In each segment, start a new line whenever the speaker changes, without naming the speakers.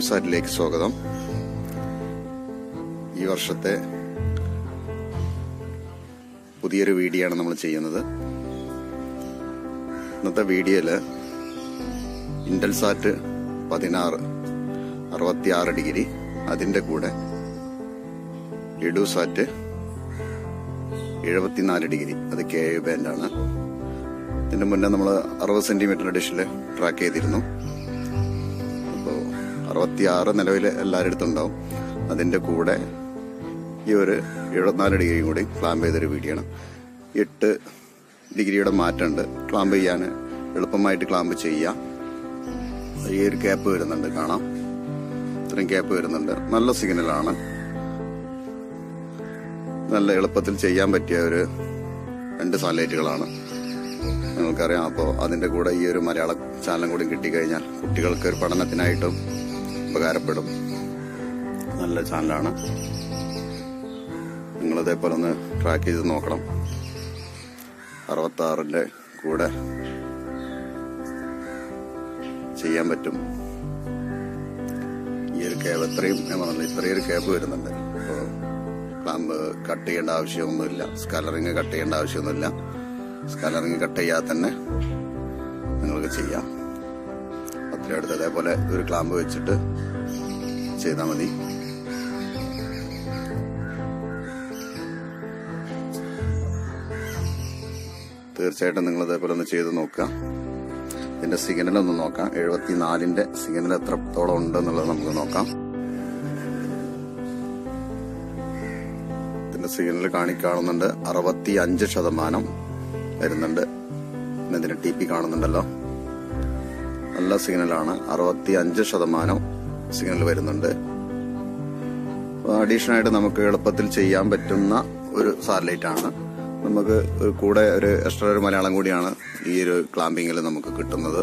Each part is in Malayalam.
ന്യൂസ് ആറ്റിലേക്ക് സ്വാഗതം. ഈ വർഷത്തെ പുതിയൊരു വീഡിയോ ആണ് നമ്മൾ ചെയ്യുന്നത്. ഇന്നത്തെ വീഡിയോയിൽ ഇൻഡൽസാറ്റ് പതിനാറ് അറുപത്തിയാറ് ഡിഗ്രി അതിന്റെ കൂടെ ഇഡുസാറ്റ് എഴുപത്തിനാല് ഡിഗ്രി അത് കെ യു ബാൻഡാണ്. ഇതിന് മുന്നേ നമ്മൾ അറുപത് സെന്റിമീറ്റർ ഡിഷിൽ ട്രാക്ക് ചെയ്തിരുന്നു. അറുപത്തിയാറ് നിലവിൽ എല്ലാവരുടെ അടുത്തുണ്ടാവും. അതിന്റെ കൂടെ ഈ ഒരു എഴുപത്തിനാല് ഡിഗ്രിയും കൂടി ക്ലാമ്പ് ചെയ്തൊരു വീഡിയോ ആണ്. എട്ട് ഡിഗ്രിയുടെ മാറ്റമുണ്ട്. ക്ലാമ്പ് ചെയ്യാൻ എളുപ്പമായിട്ട് ക്ലാമ്പ് ചെയ്യാം. ഈ ഒരു ഗ്യാപ്പ് വരുന്നുണ്ട്. കാണാം. ഇത്രയും ഗ്യാപ്പ് വരുന്നുണ്ട്. നല്ല സിഗ്നലാണ് നല്ല എളുപ്പത്തിൽ ചെയ്യാൻ പറ്റിയ ഒരു രണ്ട് സാറ്റലൈറ്റുകളാണ് നിങ്ങൾക്കറിയാം. അപ്പോൾ അതിന്റെ കൂടെ ഈ ഒരു മലയാള ചാനലും കൂടി കിട്ടിക്കഴിഞ്ഞാൽ കുട്ടികൾക്ക് ഒരു പഠനത്തിനായിട്ടും ഉപകാരപ്പെടും. നല്ല ചാനലാണ്. നിങ്ങളതേപോലെ ഒന്ന് ട്രാക്ക് ചെയ്ത് നോക്കണം. അറുപത്താറിന്റെ കൂടെ ചെയ്യാൻ പറ്റും. ഈ ഒരു ക്യാബ് എത്രയും ഞാൻ പറഞ്ഞില്ല ഒരു ക്യാബ് വരുന്നുണ്ട്. അപ്പോൾ ക്ലാമ്പ് കട്ട് ചെയ്യേണ്ട ആവശ്യമൊന്നുമില്ല. സ്കലറിങ് കട്ട് ചെയ്യേണ്ട ആവശ്യമൊന്നുമില്ല. സ്കലറിങ് കട്ട് ചെയ്യാതെ തന്നെ നിങ്ങൾക്ക് ചെയ്യാം. അത്രയും അടുത്ത് അതേപോലെ ഒരു ക്ലാമ്പ് വെച്ചിട്ട് ചെയ്താൽ മതി. തീർച്ചയായിട്ടും നിങ്ങൾ അതേപോലെ ഒന്ന് ചെയ്ത് നോക്കുക. ഇതിന്റെ സിഗ്നൽ ഒന്ന് നോക്കാം. എഴുപത്തിനാലിന്റെ സിഗ്നൽ എത്രത്തോളം ഉണ്ട് എന്നുള്ളത് നമുക്ക് നോക്കാം. ഇതിന്റെ സിഗ്നൽ കാണിക്കാണുന്നുണ്ട് അറുപത്തി അഞ്ച് ശതമാനം വരുന്നുണ്ട്. പിന്നെ ഇതിന് ടി പി കാണുന്നുണ്ടല്ലോ. നല്ല സിഗ്നലാണ്. അറുപത്തി അഞ്ച് ശതമാനം സിഗ്നൽ വരുന്നുണ്ട്. അഡീഷണൽ ആയിട്ട് നമുക്ക് എളുപ്പത്തിൽ ചെയ്യാൻ പറ്റുന്ന ഒരു സാറ്റലൈറ്റ് ആണ് നമുക്ക് ഒരു കൂടെ ഒരു എക്സ്ട്രാ ഒരു മലയാളം കൂടിയാണ് ഈ ഒരു ക്ലാമ്പിങ്ങിൽ നമുക്ക് കിട്ടുന്നത്.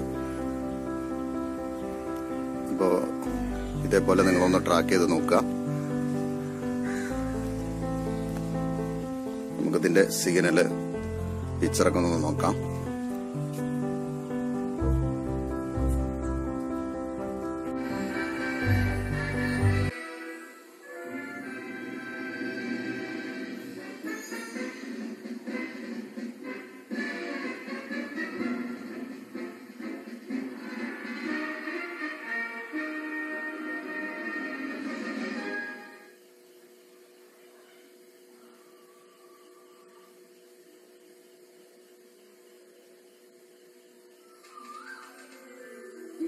അപ്പോ ഇതേപോലെ നിങ്ങളൊന്ന് ട്രാക്ക് ചെയ്ത് നോക്കുക. നമുക്കിതിന്റെ സിഗ്നൽ പിക്ചറൊക്കെ ഒന്ന് നോക്കാം.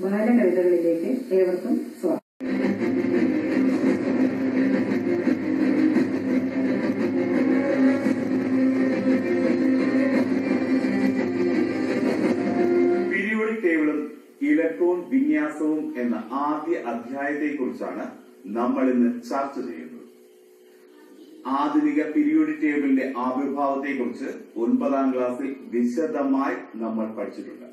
ബാലകവിതകളിലേക്ക് ഏവർക്കും സ്വാഗതം.
ടേബിളും ഇലക്ട്രോൺ വിന്യാസവും എന്ന ആദ്യ അധ്യായത്തെക്കുറിച്ചാണ് നമ്മൾ ഇന്ന് ചർച്ച ചെയ്യുന്നത്. ആധുനിക പീരിയോഡിക് ടേബിളിന്റെ ആവിർഭാവത്തെക്കുറിച്ച് ഒൻപതാം ക്ലാസ്സിൽ വിശദമായി നമ്മൾ പഠിച്ചിട്ടുണ്ട്.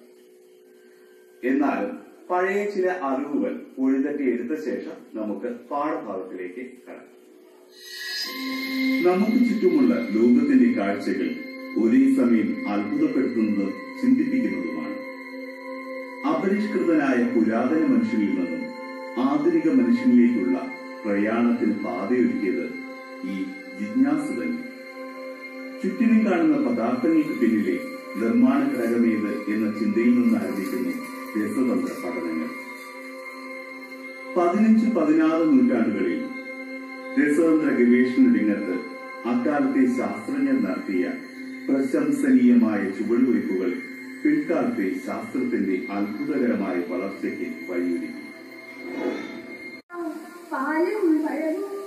എന്നാലും പഴയ ചില അറിവുകൾ ഉഴുതട്ടി എടുത്ത ശേഷം നമുക്ക് പാഠഭാഗത്തിലേക്ക് കടക്കാം. നമുക്ക് ചുറ്റുമുള്ള ലോകത്തിന്റെ കാഴ്ചകൾ ഒരേ സമയം അത്ഭുതപ്പെടുത്തുന്നതും ചിന്തിപ്പിക്കുന്നതുമാണ്. അപരിഷ്കൃതനായ പുരാതന മനുഷ്യനിൽ നിന്നും ആധുനിക മനുഷ്യനിലേക്കുള്ള പ്രയാണത്തിൽ പാതയൊരുക്കിയത് ഈ ജിജ്ഞാസ തന്നെ ചുറ്റിനും കാണുന്ന പദാർത്ഥങ്ങൾക്ക് പിന്നിലെ നിർമ്മാണ ഘടകമേത് എന്ന ചിന്തയിൽ നിന്ന് ആരംഭിക്കുന്നു രസതന്ത്ര പഠനങ്ങൾ. പതിനഞ്ച് പതിനാറ് നൂറ്റാണ്ടുകളിൽ രസതന്ത്ര ഗവേഷണ രംഗത്ത് അക്കാലത്തെ ശാസ്ത്രജ്ഞർ നടത്തിയ പ്രശംസനീയമായ ചുവടുവയ്പ്പുകൾ പിൽക്കാലത്തെ ശാസ്ത്രത്തിന്റെ അത്ഭുതകരമായ വളർച്ചയ്ക്ക് വഴിയൊരുക്കി.
പാലും പഴവും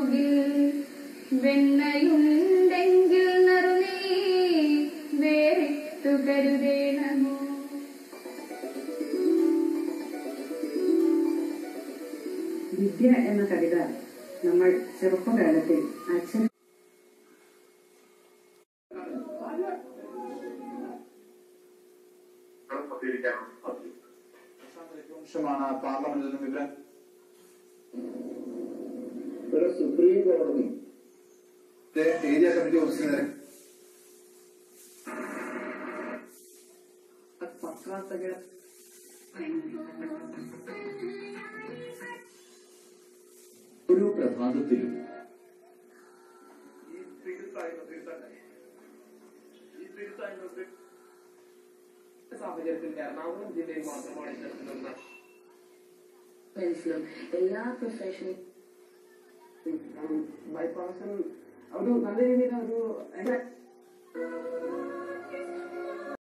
കൈവശമാകുകിൽ വെണ്ണയുണ്ടെങ്കിൽ നറുനീ വേറിട്ടു കരുതേണമോ?
വിദ്യ എന്ന കവിത നമ്മൾ ചെറുപ്പകാലത്തിൽ അച്ഛൻ
പാർലമെന്റിൽ നിന്നും വിവരം
സുപ്രീം കോടതി
ഇത് ഏരിയ കമ്മിറ്റി ഓഫീസിന് നേരെ
പത്രാത്തക
ഒരു പ്രഭാതത്തിലും
സാഹചര്യത്തിൽ എറണാകുളം ജില്ലയിൽ മാത്രമാണ് ഇത്തരത്തിലുള്ള
മനസ്സിലും എല്ലാ പ്രൊഫഷനും
മൈ പ്രൊഫഷൻ ഒരു നല്ല രീതിയിൽ ഒരു